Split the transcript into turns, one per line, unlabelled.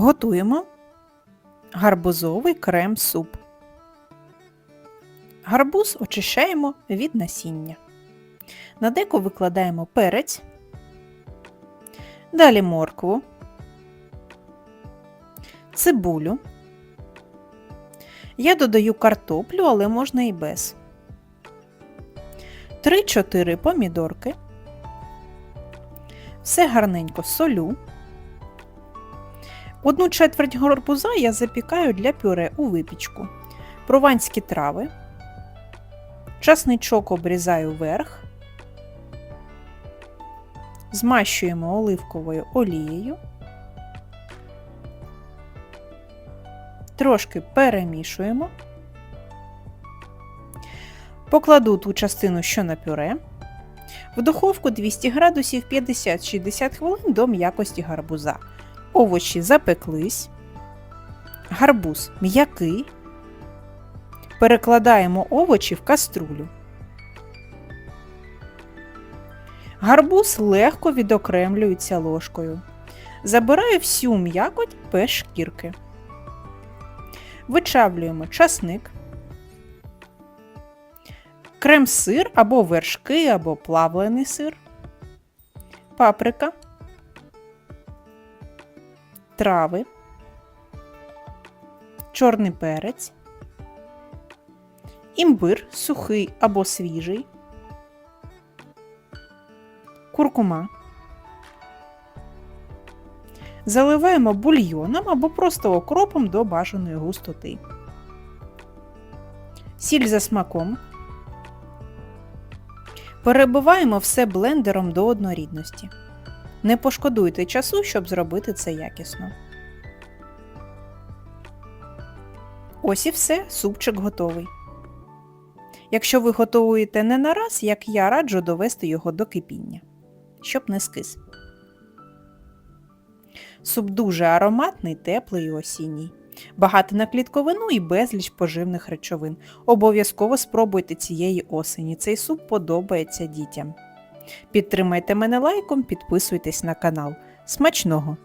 Готуємо гарбузовий крем-суп. Гарбуз очищаємо від насіння. На деко викладаємо перець, далі моркву, цибулю. Я додаю картоплю, але можна і без. 3-4 помідорки. Все гарненько солю. Одну четверть гарбуза я запікаю для пюре у випічку. Прованські трави. Часничок обрізаю вверх. Змащуємо оливковою олією. Трошки перемішуємо. Покладу ту частину, що на пюре. В духовку 200 градусів 50-60 хвилин до м'якості гарбуза. Овочі запеклись. Гарбуз м'який. Перекладаємо овочі в каструлю. Гарбуз легко відокремлюється ложкою. Забираю всю м'якоть без шкірки. Вичавлюємо часник, крем-сир або вершки, або плавлений сир, паприка, трави, чорний перець, імбир сухий або свіжий, куркума. Заливаємо бульйоном або просто окропом до бажаної густоти. Сіль за смаком. Перебиваємо все блендером до однорідності. Не пошкодуйте часу, щоб зробити це якісно. Ось і все, супчик готовий. Якщо ви готуєте не на раз, як я раджу довести його до кипіння, щоб не скис. Суп дуже ароматний, теплий і осінній. Багатий на клітковину і безліч поживних речовин. Обов'язково спробуйте цієї осені. Цей суп подобається дітям. Підтримайте мене лайком, підписуйтесь на канал. Смачного!